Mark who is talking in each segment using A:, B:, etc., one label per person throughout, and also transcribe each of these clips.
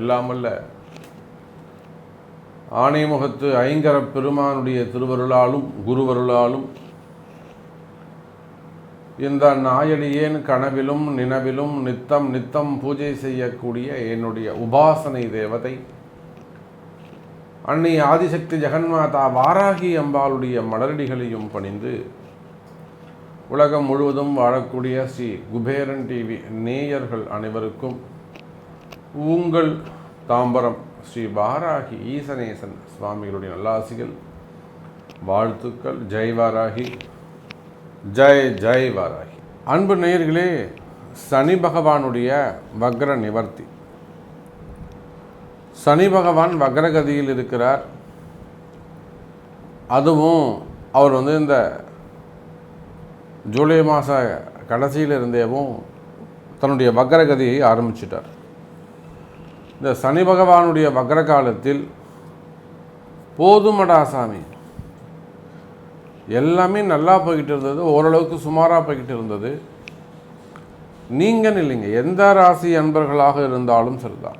A: எல்லாமல்ல ஆணைமுகத்து ஐங்கர பெருமானுடைய திருவருளாலும் குருவருளாலும் இந்த நாயடியேன் கனவிலும் நினவிலும் நித்தம் நித்தம் பூஜை செய்யக்கூடிய என்னுடைய உபாசனை தேவதை அன்னை ஆதிசக்தி ஜெகன்மாதா வாராகி அம்பாளுடைய மலரடிகளையும் பணிந்து உலகம் முழுவதும் வாழக்கூடிய ஸ்ரீ குபேரன் டிவி நேயர்கள் அனைவருக்கும் உங்கள் தாம்பரம் ஸ்ரீ வாராகி ஈசனேசன் சுவாமிகளுடைய நல்லாசிகள் வாழ்த்துக்கள். ஜெய் வாராகி. ஜெய் ஜெய் வாராகி. அன்பு நேயர்களே சனி பகவானுடைய வக்ர நிவர்த்தி. சனி பகவான் வக்ரகதியில் இருக்கிறார். அதுவும் அவர் வந்து இந்த ஜூலை மாத கடைசியில் இருந்தேவும் தன்னுடைய வக்ரகதியை ஆரம்பிச்சிட்டார். இந்த சனி பகவானுடைய வக்ர காலத்தில் போதுமடா சாமி. எல்லாமே நல்லா போய்கிட்டு இருந்தது ஓரளவுக்கு சுமாராக போய்கிட்டு இருந்தது நீங்கள் இல்லைங்க எந்த ராசி அன்பர்களாக இருந்தாலும் சரிதான்.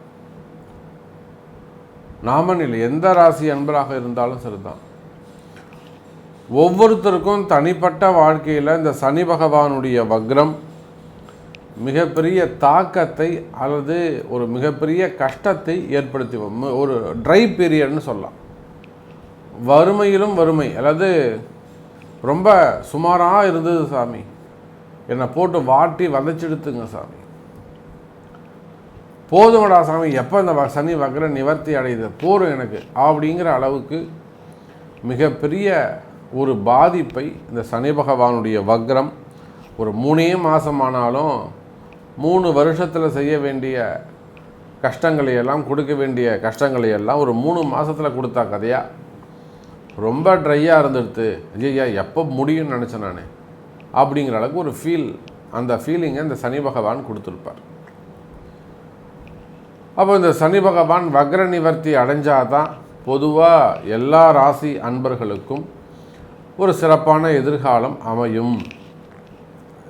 A: நாமன் இல்லை எந்த ராசி அன்பராக இருந்தாலும் சரிதான். ஒவ்வொருத்தருக்கும் தனிப்பட்ட வாழ்க்கையில் இந்த சனி பகவானுடைய வக்ரம் மிகப்பெரிய தாக்கத்தை அல்லது ஒரு மிகப்பெரிய கஷ்டத்தை ஏற்படுத்தி ஒரு ட்ரை பீரியட்னு சொல்லலாம். வறுமையிலும் வறுமை அதாவது ரொம்ப சுமாராக இருந்தது சாமி. என்னை போட்டு வாட்டி வதச்செடுத்துங்க சாமி. போதுமடா சாமி எப்போ இந்த வ- சனி வக்ர நிவர்த்தி அடையுது? போரும் எனக்கு அப்படிங்கிற அளவுக்கு மிகப்பெரிய ஒரு பாதிப்பை இந்த சனி பகவானுடைய வக்ரம் ஒரு மூணே மாதமானாலும் மூணு வருஷத்தில் செய்ய வேண்டிய கஷ்டங்களை எல்லாம் கொடுக்க வேண்டிய கஷ்டங்களை எல்லாம் ஒரு மூணு மாதத்தில் கொடுத்தா கதையா? ரொம்ப ட்ரையாக இருந்துடுத்து. ஐயா எப்போ முடியும்னு நினச்சேன் நான். அப்படிங்கிற அளவுக்கு ஒரு ஃபீல் அந்த ஃபீலிங்கை இந்த சனி பகவான் கொடுத்துருப்பார். அப்போ இந்த சனி பகவான் வக்ர நிவர்த்தி அடைஞ்சாதான் பொதுவாக எல்லா ராசி அன்பர்களுக்கும் ஒரு சிறப்பான எதிர்காலம் அமையும்.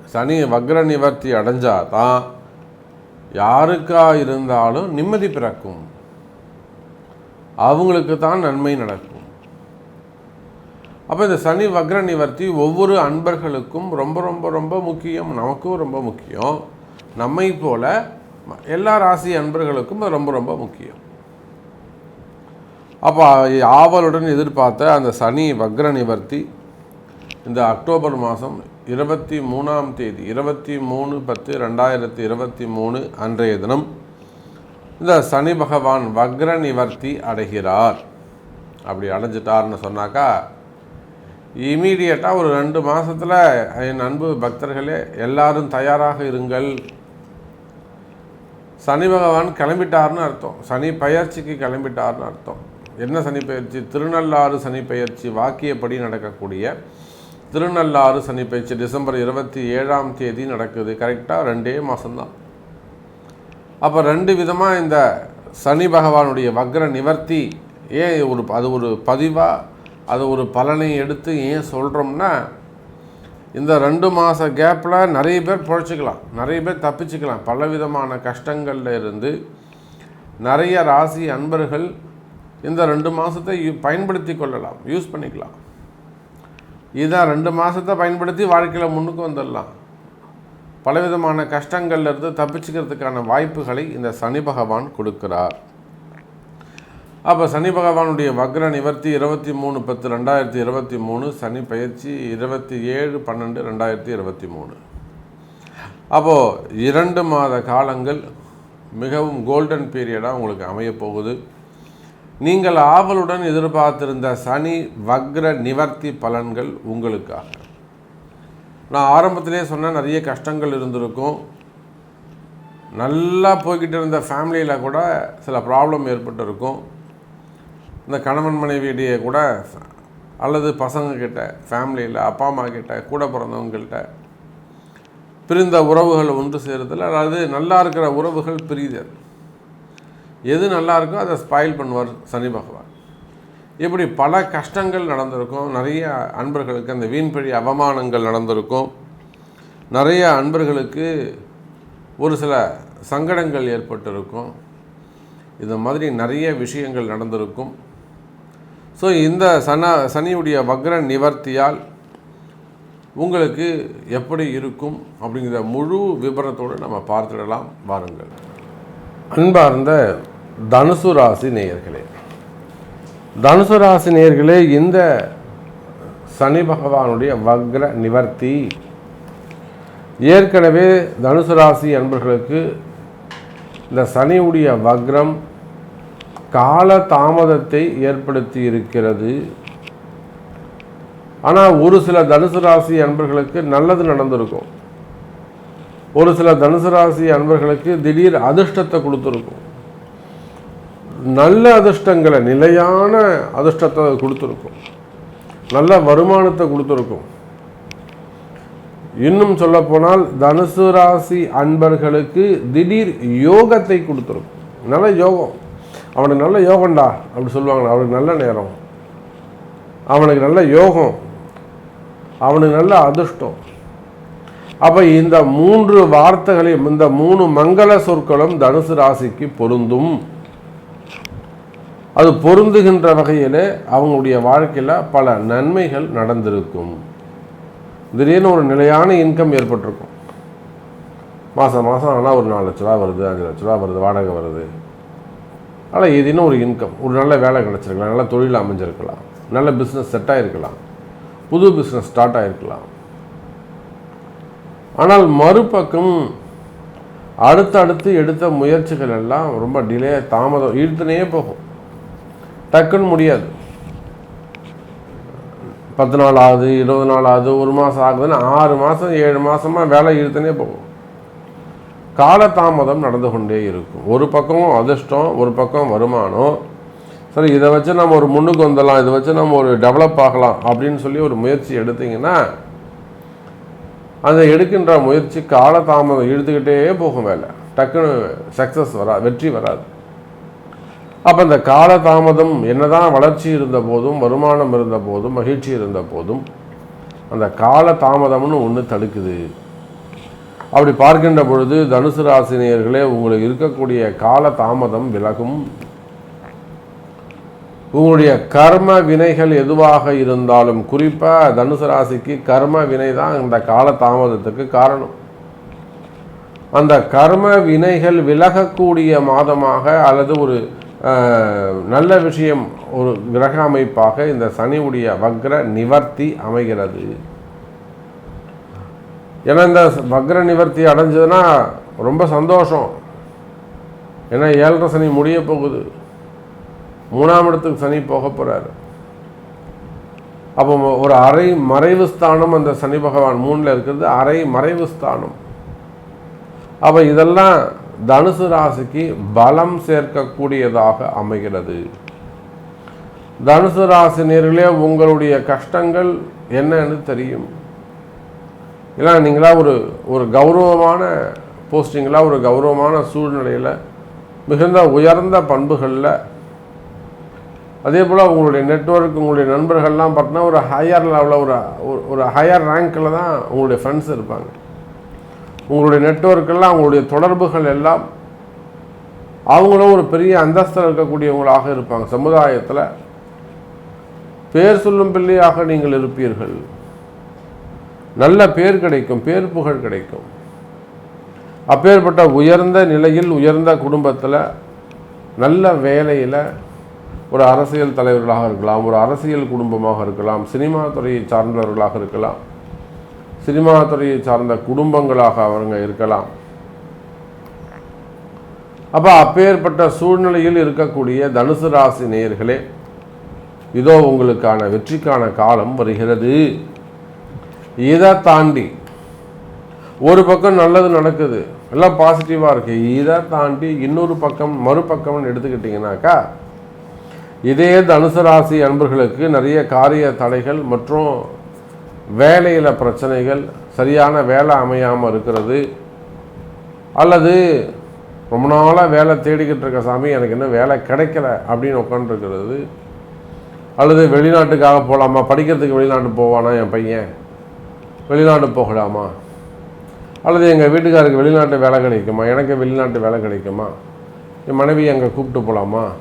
A: சனி வக்ர நிவர்த்தி அடைஞ்சால் தான் யாருக்கா இருந்தாலும் நிம்மதி பிறக்கும். அவங்களுக்கு தான் நன்மை நடக்கும். அப்போ இந்த சனி வக்ர நிவர்த்தி ஒவ்வொரு அன்பர்களுக்கும் ரொம்ப ரொம்ப ரொம்ப முக்கியம். நமக்கும் ரொம்ப முக்கியம். நம்மை போல ம- எல்லா ராசி அன்பர்களுக்கும் ரொம்ப ரொம்ப முக்கியம். அப்போ ஆவலுடன் எதிர்பார்த்த அந்த சனி வக்ர நிவர்த்தி இந்த அக்டோபர் மாதம் இருபத்தி மூணாம் தேதி இருபத்தி மூணு பத்து ரெண்டாயிரத்தி இருபத்தி மூணு அன்றைய தினம் இந்த சனி பகவான் வக்ர நிவர்த்தி அடைகிறார். அப்படி அடைஞ்சிட்டார்னு சொன்னாக்கா இமீடியட்டாக ஒரு ரெண்டு மாதத்தில் என் அன்பு பக்தர்களே எல்லாரும் தயாராக இருங்கள். சனி பகவான் கிளம்பிட்டார்னு அர்த்தம். சனி பயிற்சிக்கு கிளம்பிட்டார்னு அர்த்தம். என்ன சனிப்பெயர்ச்சி திருநள்ளாறு சனிப்பெயர்ச்சி வாக்கியப்படி நடக்கக்கூடிய திருநள்ளாறு சனிப்பெயர்ச்சி டிசம்பர் இருபத்தி ஏழாம் தேதி நடக்குது. கரெக்டாக ரெண்டே மாதம்தான் அப்போ ரெண்டு விதமாக இந்த சனி பகவானுடைய வக்ர நிவர்த்தி ஏன் ஒரு அது ஒரு பதிவாக அது ஒரு பலனை எடுத்து ஏன் சொல்கிறோம்னா இந்த ரெண்டு மாத கேப்பில் நிறைய பேர் பிழைச்சிக்கலாம். நிறைய பேர் தப்பிச்சுக்கலாம். பல விதமான இருந்து நிறைய ராசி அன்பர்கள் இந்த ரெண்டு மாதத்தை பயன்படுத்தி கொள்ளலாம். யூஸ் பண்ணிக்கலாம். இதான் ரெண்டு மாதத்தை பயன்படுத்தி வாழ்க்கையில் முன்னுக்கு வந்துடலாம். பலவிதமான கஷ்டங்கள்லேருந்து தப்பிச்சுக்கிறதுக்கான வாய்ப்புகளை இந்த சனி பகவான் கொடுக்கிறார். அப்போ சனி பகவானுடைய வக்ர நிவர்த்தி இருபத்தி மூணு பத்து ரெண்டாயிரத்தி இருபத்தி மூணு சனி பயிற்சி இருபத்தி ஏழு பன்னெண்டு ரெண்டாயிரத்தி இருபத்தி மூணு. அப்போது இரண்டு மாத காலங்கள் மிகவும் கோல்டன் பீரியடாக உங்களுக்கு அமையப் போகுது. நீங்கள் ஆவலுடன் எதிர்பார்த்திருந்த சனி வக்ர நிவர்த்தி பலன்கள் உங்களுக்காக. நான் ஆரம்பத்திலே சொன்னேன் நிறைய கஷ்டங்கள் இருந்திருக்கும். நல்லா போய்கிட்டு இருந்த ஃபேமிலியில் கூட சில ப்ராப்ளம் ஏற்பட்டிருக்கும். இந்த கணவன் மனைவியிடையே கூட அல்லது பசங்கக்கிட்ட ஃபேமிலியில் அப்பா அம்மா கிட்ட கூட பிறந்தவங்கள்கிட்ட பிரிந்த உறவுகள் ஒன்று சேருதல் அதாவது நல்லா இருக்கிற உறவுகள் பிரிதல். எது நல்லா இருக்கோ அதை ஸ்பாயில் பண்ணுவார் சனி பகவான். இப்படி பல கஷ்டங்கள் நடந்திருக்கும். நிறைய அன்பர்களுக்கு அந்த வீண்பழி அவமானங்கள் நடந்திருக்கும். நிறைய அன்பர்களுக்கு ஒரு சில சங்கடங்கள் ஏற்பட்டிருக்கும். இது மாதிரி நிறைய விஷயங்கள் நடந்திருக்கும். ஸோ இந்த சன சனியுடைய வக்ர நிவர்த்தியால் உங்களுக்கு எப்படி இருக்கும் அப்படிங்கிற முழு விவரத்தோடு நம்ம பார்த்துடலாம். வாருங்கள். அன்பார்ந்த தனுசு ராசி நேயர்களே. தனுசு ராசி நேயர்களே இந்த சனி பகவானுடைய வக்ர நிவர்த்தி. ஏற்கனவே தனுசு ராசி அன்பர்களுக்கு இந்த சனியுடைய வக்ரம் கால தாமதத்தை ஏற்படுத்தி இருக்கிறது. ஆனால் ஒரு சில தனுசு ராசி அன்பர்களுக்கு நல்லது நடந்திருக்கும். ஒரு சில தனுசு ராசி அன்பர்களுக்கு திடீர் அதிர்ஷ்டத்தை கொடுத்துருக்கும். நல்ல அதிர்ஷ்டங்களை நிலையான அதிர்ஷ்டத்தை கொடுத்துருக்கும். நல்ல வருமானத்தை கொடுத்துருக்கும். இன்னும் சொல்லப்போனால் தனுசு ராசி அன்பர்களுக்கு திடீர் யோகத்தை கொடுத்துருக்கும். நல்ல யோகம். அவனுக்கு நல்ல யோகம்டா அப்படி சொல்லுவாங்க அவனுக்கு நல்ல நேரம். அவனுக்கு நல்ல யோகம். அவனுக்கு நல்ல அதிர்ஷ்டம். அப்போ இந்த மூன்று வார்த்தைகளையும் இந்த மூணு மங்கள சொற்களும் தனுசு ராசிக்கு பொருந்தும். அது பொருந்துகின்ற வகையில் அவங்களுடைய வாழ்க்கையில் பல நன்மைகள் நடந்திருக்கும். திடீர்னு ஒரு நிலையான இன்கம் ஏற்பட்டிருக்கும். மாதம் மாதம் ஆனால் ஒரு நாலு லட்ச ரூபா வருது அஞ்சு லட்ச ரூபா வருது வாடகை வருது. ஆனால் ஏதேனும் ஒரு இன்கம் ஒரு நல்ல வேலை கிடச்சிருக்கலாம் நல்ல தொழில் அமைஞ்சிருக்கலாம் நல்ல பிஸ்னஸ் செட் ஆகிருக்கலாம் புது பிஸ்னஸ் ஸ்டார்ட் ஆகிருக்கலாம் ஆனால் மறுபக்கம் அடுத்தடுத்து எடுத்த முயற்சிகள் எல்லாம் ரொம்ப டிலே தாமதம் இழுத்துனே போகும். டக்குன்னு முடியாது. பத்து நாள் ஆகுது இருபது நாள் ஆகுது ஒரு மாதம் ஆகுதுன்னு ஆறு மாதம் ஏழு மாதமாக வேலை இழுத்துனே போகும். காலதாமதம் நடந்து கொண்டே இருக்கும். ஒரு பக்கம் அதிர்ஷ்டம் ஒரு பக்கம் வருமானம். சரி இதை வச்சு நம்ம ஒரு முன்னுக்கு வந்துடலாம் இதை வச்சு நம்ம ஒரு டெவலப் ஆகலாம் அப்படின்னு சொல்லி ஒரு முயற்சி எடுத்தீங்கன்னா அந்த எடுக்கின்ற முயற்சி காலதாமதம் இழுத்துக்கிட்டே போகும் வேலை. டக்குன்னு சக்ஸஸ் வராது வெற்றி வராது. அப்போ இந்த காலதாமதம் என்னதான் வளர்ச்சி இருந்த போதும் வருமானம் இருந்த போதும் மகிழ்ச்சி இருந்த போதும் அந்த கால தாமதம்னு ஒன்று தடுக்குது. அப்படி பார்க்கின்ற பொழுது தனுசு ராசினியர்களே உங்களுக்கு இருக்கக்கூடிய கால தாமதம் விலகும். உங்களுடைய கர்ம வினைகள் எதுவாக இருந்தாலும் குறிப்பாக தனுசு ராசிக்கு கர்ம வினை தான் இந்த கால தாமதத்துக்கு காரணம். அந்த கர்ம வினைகள் விலகக்கூடிய மாதமாக அல்லது ஒரு நல்ல விஷயம் ஒரு கிரக அமைப்பாக இந்த சனியுடைய வக்ர நிவர்த்தி அமைகிறது. ஏன்னா இந்த வக்ர நிவர்த்தி அடைஞ்சதுன்னா ரொம்ப சந்தோஷம். ஏன்னா ஏழரை சனி முடிய போகுது. மூணாம் இடத்துக்கு சனி போக போகிறாரு அப்போ ஒரு அரை மறைவு ஸ்தானம் அந்த சனி பகவான் மூணில் இருக்கிறது அரை மறைவு ஸ்தானம். அப்போ இதெல்லாம் தனுசு ராசிக்கு பலம் சேர்க்கக்கூடியதாக அமைகிறது. தனுசு ராசி நேர்களே உங்களுடைய கஷ்டங்கள் என்னன்னு தெரியும். இல்லை நீங்களா ஒரு ஒரு கௌரவமான போஸ்டிங்கில் ஒரு கௌரவமான சூழ்நிலையில் மிகுந்த உயர்ந்த பண்புகளில் அதே போல் உங்களுடைய நெட்ஒர்க் உங்களுடைய நண்பர்கள்லாம் பார்த்தீங்கன்னா ஒரு ஹையர் லெவலில் ஒரு ஒரு ஹையர் ரேங்க்கில் தான் உங்களுடைய ஃப்ரெண்ட்ஸ் இருப்பாங்க. உங்களுடைய நெட்ஒர்க்கெல்லாம் அவங்களுடைய தொடர்புகள் எல்லாம் அவங்களும் ஒரு பெரிய அந்தஸ்தில் இருக்கக்கூடியவங்களாக இருப்பாங்க. சமுதாயத்தில் பேர் சொல்லும் பிள்ளையாக நீங்கள் இருப்பீர்கள். நல்ல பேர் கிடைக்கும் பேர் புகழ் கிடைக்கும். அப்பேற்பட்ட உயர்ந்த நிலையில் உயர்ந்த குடும்பத்தில் நல்ல வேலையில் ஒரு அரசியல் தலைவர்களாக இருக்கலாம் ஒரு அரசியல் குடும்பமாக இருக்கலாம் சினிமா துறையை சார்ந்தவர்களாக இருக்கலாம். சினிமா துறையை சார்ந்த குடும்பங்களாக அவங்க இருக்கலாம். அப்போ அப்பேற்பட்ட சூழ்நிலையில் இருக்கக்கூடிய தனுசு ராசி நேயர்களே இதோ உங்களுக்கான வெற்றிக்கான காலம் வருகிறது. இதை தாண்டி ஒரு பக்கம் நல்லது நடக்குது எல்லாம் பாசிட்டிவாக இருக்குது இதை தாண்டி இன்னொரு பக்கம் மறுபக்கம்னு எடுத்துக்கிட்டிங்கனாக்கா இதே தனுசு ராசி அன்பர்களுக்கு நிறைய காரிய தடைகள் மற்றும் வேலையில் பிரச்சனைகள் சரியான வேலை அமையாமல் இருக்கிறது அல்லது ரொம்ப நாளாக வேலை தேடிக்கிட்டு இருக்க சாமி எனக்கு இன்னும் வேலை கிடைக்கல அப்படின்னு உட்காந்துருக்கிறது அல்லது வெளிநாட்டுக்காக போகலாமா படிக்கிறதுக்கு வெளிநாட்டு போவானா என் பையன்? வெளிநாடு போகலாமா? அல்லது எங்கள் வீட்டுக்காருக்கு வெளிநாட்டு வேலை கிடைக்குமா? எனக்கு வெளிநாட்டு வேலை கிடைக்குமா? என் மனைவி அங்கே கூப்பிட்டு போகலாமா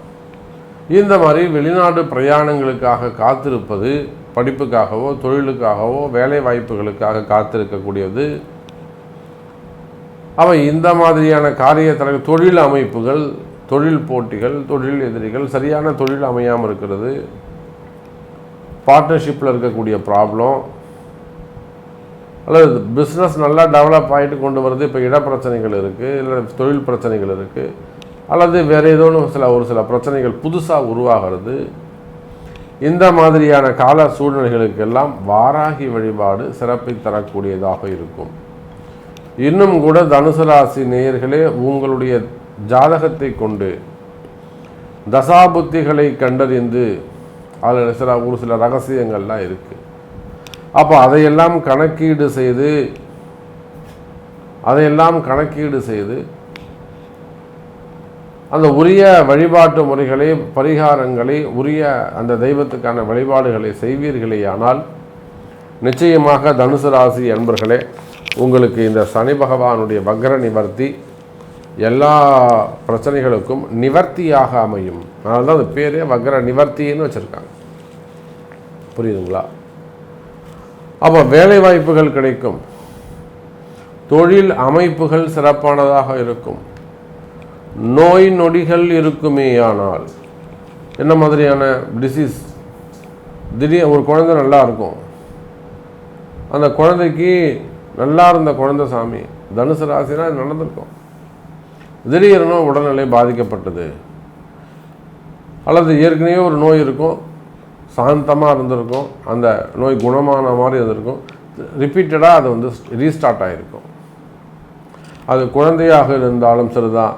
A: இந்த மாதிரி வெளிநாடு பிரயாணங்களுக்காக காத்திருப்பது படிப்புக்காகவோ தொழிலுக்காகவோ வேலை வாய்ப்புகளுக்காக காத்திருக்கக்கூடியது. அவை இந்த மாதிரியான காரிய தொழில் அமைப்புகள் தொழில் போட்டிகள் தொழில் எதிரிகள் சரியான தொழில் அமையாமல் இருக்கிறது. பார்ட்னர்ஷிப்பில் இருக்கக்கூடிய ப்ராப்ளம் அல்லது பிஸ்னஸ் நல்லா டெவலப் ஆகிட்டு கொண்டு வருது இப்போ இட பிரச்சனைகள் இருக்குது இல்லை தொழில் பிரச்சனைகள் இருக்குது அல்லது வேறு ஏதோ சில ஒரு சில பிரச்சனைகள் புதுசாக உருவாகிறது. இந்த மாதிரியான கால சூழ்நிலைகளுக்கெல்லாம் வாராகி வழிபாடு சிறப்பை தரக்கூடியதாக இருக்கும். இன்னும் கூட தனுசு ராசி நேயர்களே உங்களுடைய ஜாதகத்தை கொண்டு தசாபுத்திகளை கண்டறிந்து அதில் சில ஒரு சில ரகசியங்கள்லாம் இருக்குது அப்போ அதையெல்லாம் கணக்கீடு செய்து அதையெல்லாம் கணக்கீடு செய்து அந்த உரிய வழிபாட்டு முறைகளை பரிகாரங்களை உரிய அந்த தெய்வத்துக்கான வழிபாடுகளை செய்வீர்களே ஆனால் நிச்சயமாக தனுசு ராசி அன்பர்களே உங்களுக்கு இந்த சனி பகவானுடைய வக்ர நிவர்த்தி எல்லா பிரச்சனைகளுக்கும் நிவர்த்தியாக அமையும். அதனால தான் அது பேரே வக்ர நிவர்த்தின்னு வச்சுருக்காங்க. புரியுதுங்களா? அப்போ வேலை வாய்ப்புகள் கிடைக்கும். தொழில் அமைப்புகள் சிறப்பானதாக இருக்கும். நோய் நொடிகள் இருக்குமேயானால் என்ன மாதிரியான டிசீஸ் திடீர் ஒரு குழந்தை நல்லா இருக்கும். அந்த குழந்தைக்கு நல்லா இருந்த குழந்தை சாமி தனுசு ராசினா நடந்திருக்கும். திடீர்னு உடல்நிலை பாதிக்கப்பட்டது. அல்லது ஏற்கனவே ஒரு நோய் இருக்கும் சாந்தமாக இருந்திருக்கும் அந்த நோய் குணமான மாதிரி இருந்திருக்கும் ரிப்பீட்டடாக அது வந்து ரீஸ்டார்ட் ஆகிருக்கும் அது குழந்தையாக இருந்தாலும் சரிதான்.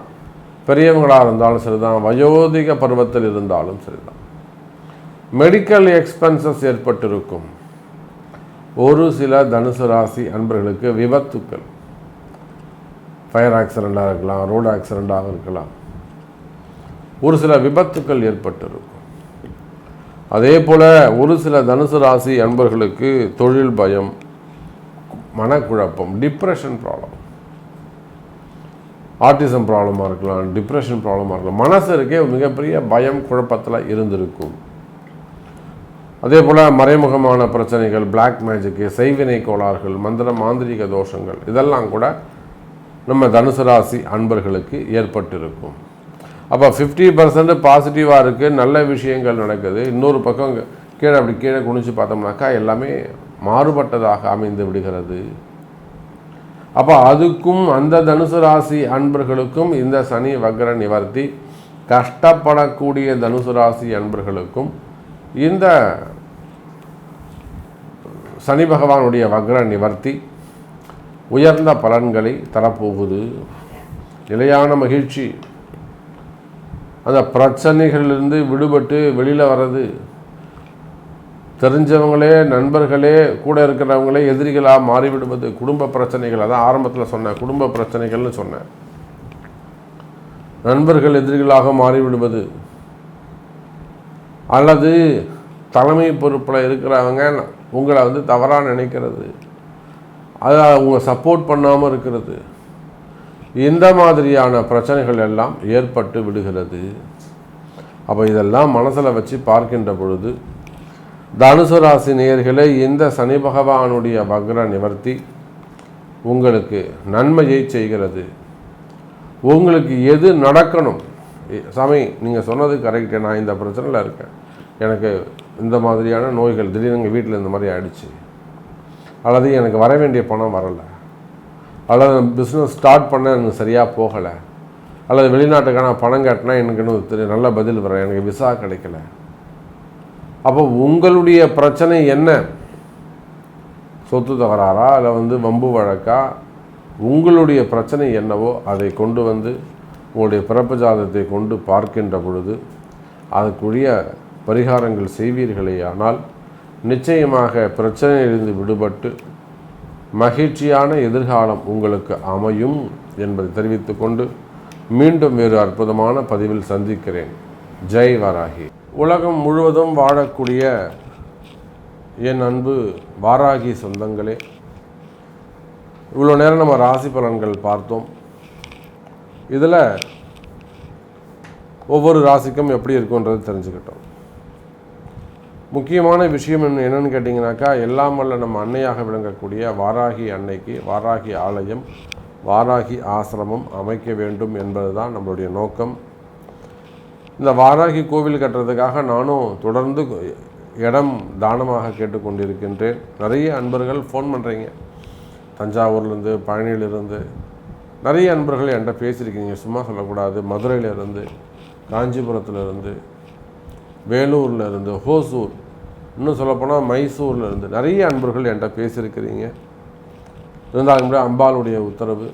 A: பெரியவங்களாக இருந்தாலும் சரிதான் வயோதிக பருவத்தில் இருந்தாலும் சரிதான். மெடிக்கல் எக்ஸ்பென்சஸ் ஏற்பட்டிருக்கும். ஒரு சில தனுசு ராசி அன்பர்களுக்கு விபத்துக்கள். ஃபயர் ஆக்சிடெண்ட்டாக இருக்கலாம் ரோடு ஆக்சிடெண்ட்டாக இருக்கலாம். ஒரு சில விபத்துக்கள் ஏற்பட்டிருக்கும். அதே போல் ஒரு சில தனுசு ராசி அன்பர்களுக்கு தொழில் பயம் மனக்குழப்பம் டிப்ரெஷன் ப்ராப்ளம் ஆர்டிசம் ப்ராப்ளமாக இருக்கலாம் டிப்ரெஷன் ப்ராப்ளமாக இருக்கலாம். மனசருக்கே மிகப்பெரிய பயம் குழப்பத்தில் இருந்திருக்கும். அதே போல் மறைமுகமான பிரச்சனைகள் பிளாக் மேஜிக்கு செய்வினை கோளாறுகள் மந்திர மாந்திரிக தோஷங்கள் இதெல்லாம் கூட நம்ம தனுசு ராசி அன்பர்களுக்கு ஏற்பட்டிருக்கும். அப்போ ஃபிஃப்டி பர்சன்ட் பாசிட்டிவாக இருக்குது நல்ல விஷயங்கள் நடக்குது. இன்னொரு பக்கம் கீழே அப்படி கீழே குனிச்சு பார்த்தோம்னாக்கா எல்லாமே மாறுபட்டதாக அமைந்து விடுகிறது. அப்போ அதுக்கும் அந்த தனுசு ராசி அன்பர்களுக்கும் இந்த சனி வக்ர நிவர்த்தி. கஷ்டப்படக்கூடிய தனுசு ராசி அன்பர்களுக்கும் இந்த சனி பகவானுடைய வக்ர நிவர்த்தி. உயர்ந்த பலன்களை தரப்போகுது. நிலையான மகிழ்ச்சி. அந்த பிரச்சனைகளிலிருந்து விடுபட்டு வெளியில் வர்றது. தெரிஞ்சவங்களே நண்பர்களே கூட இருக்கிறவங்களே எதிரிகளாக மாறிவிடுவது குடும்ப பிரச்சனைகள். அதான் ஆரம்பத்தில் சொன்னேன் குடும்ப பிரச்சனைகள்னு சொன்னேன் நண்பர்கள் எதிரிகளாக மாறிவிடுவது. அல்லது தலைமை பொறுப்பில் இருக்கிறவங்க உங்களை வந்து தவறாக நினைக்கிறது. அதை அவங்க சப்போர்ட் பண்ணாமல் இருக்கிறது. இந்த மாதிரியான பிரச்சனைகள் எல்லாம் ஏற்பட்டு விடுகிறது. அப்போ இதெல்லாம் மனசில் வச்சு பார்க்கின்ற பொழுது தனுசு ராசி நேர்களே இந்த சனி பகவானுடைய வக்ர நிவர்த்தி உங்களுக்கு நன்மையை செய்கிறது. உங்களுக்கு எது நடக்கணும்? சாமி நீங்கள் சொன்னது கரெக்டு நான் இந்த பிரச்சனையில் இருக்கேன். எனக்கு இந்த மாதிரியான நோய்கள் திடீர்னு எங்கள் வீட்டில் இந்த மாதிரி ஆயிடுச்சு. அல்லது எனக்கு வர வேண்டிய பணம் வரலை. அல்லது பிஸ்னஸ் ஸ்டார்ட் பண்ண எனக்கு சரியாக போகலை. அல்லது வெளிநாட்டுக்கான பணம் கட்டினா எனக்கு இன்னும் தெரி- நல்ல பதில் வர எனக்கு விசா கிடைக்கல. அப்போ உங்களுடைய பிரச்சனை என்ன? சொத்து தகராறா? இல்லை வந்து வம்பு வழக்கா? உங்களுடைய பிரச்சனை என்னவோ அதை கொண்டு வந்து உங்களுடைய பிறப்பு ஜாதகத்தை கொண்டு பார்க்கின்ற பொழுது அதுக்குரிய பரிகாரங்கள் செய்வீர்களேயானால் நிச்சயமாக பிரச்சனையிலிருந்து விடுபட்டு மகிழ்ச்சியான எதிர்காலம் உங்களுக்கு அமையும் என்பதை தெரிவித்துக்கொண்டு மீண்டும் வேறு அற்புதமான பதிவில் சந்திக்கிறேன். ஜெய் வராகி. உலகம் முழுவதும் வாழக்கூடிய என் அன்பு வாராகி சொந்தங்களே இவ்வளோ நேரம் நம்ம ராசி பலன்கள் பார்த்தோம். இதில் ஒவ்வொரு ராசிக்கும் எப்படி இருக்குன்றது தெரிஞ்சுக்கிட்டோம். முக்கியமான விஷயம் என்னன்னு கேட்டிங்கனாக்கா எல்லாம் வல்ல நம்ம அன்னையாக விளங்கக்கூடிய வாராகி அன்னைக்கு வாராகி ஆலயம் வாராகி ஆசிரமம் அமைக்க வேண்டும் என்பது தான் நம்மளுடைய நோக்கம். இந்த வாராகி கோவில் கட்டுறதுக்காக நானும் தொடர்ந்து இடம் தானமாக கேட்டுக்கொண்டிருக்கின்றேன். நிறைய அன்பர்கள் ஃபோன் பண்ணுறீங்க தஞ்சாவூர்லேருந்து பழனியிலிருந்து. நிறைய அன்பர்கள் என்கிட்ட பேசியிருக்கீங்க. சும்மா சொல்லக்கூடாது. மதுரையிலேருந்து காஞ்சிபுரத்துலேருந்து வேலூரில் இருந்து ஹோசூர் இன்னும் சொல்லப்போனால் மைசூரில் இருந்து நிறைய அன்பர்கள் என்கிட்ட பேசியிருக்கிறீங்க. இருந்தாலும் கூட அம்பாளுடைய உத்தரவு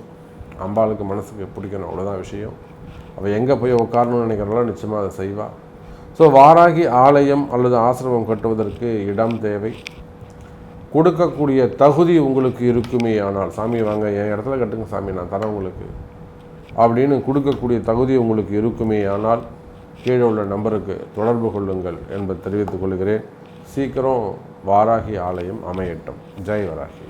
A: அம்பாளுக்கு மனசுக்கு பிடிக்கணும். அவ்வளோதான் விஷயம். அவள் எங்கே போய் உட்காரணும்னு நினைக்கிறாளோ நிச்சயமாக அதை செய்வாள் ஸோ வாராகி ஆலயம் அல்லது ஆசிரமம் கட்டுவதற்கு இடம் தேவை. கொடுக்கக்கூடிய தகுதி உங்களுக்கு இருக்குமே ஆனால் சாமி வாங்க என் இடத்துல கட்டுங்க சாமி நான் தரேன் உங்களுக்கு. அப்படின்னு கொடுக்கக்கூடிய தகுதி உங்களுக்கு இருக்குமே ஆனால் கீழே உள்ள நம்பருக்கு தொடர்பு கொள்ளுங்கள் என்பதை தெரிவித்துக் கொள்கிறேன். சீக்கிரம் வாராகி ஆலயம் அமையட்டும். ஜெய் வராகி.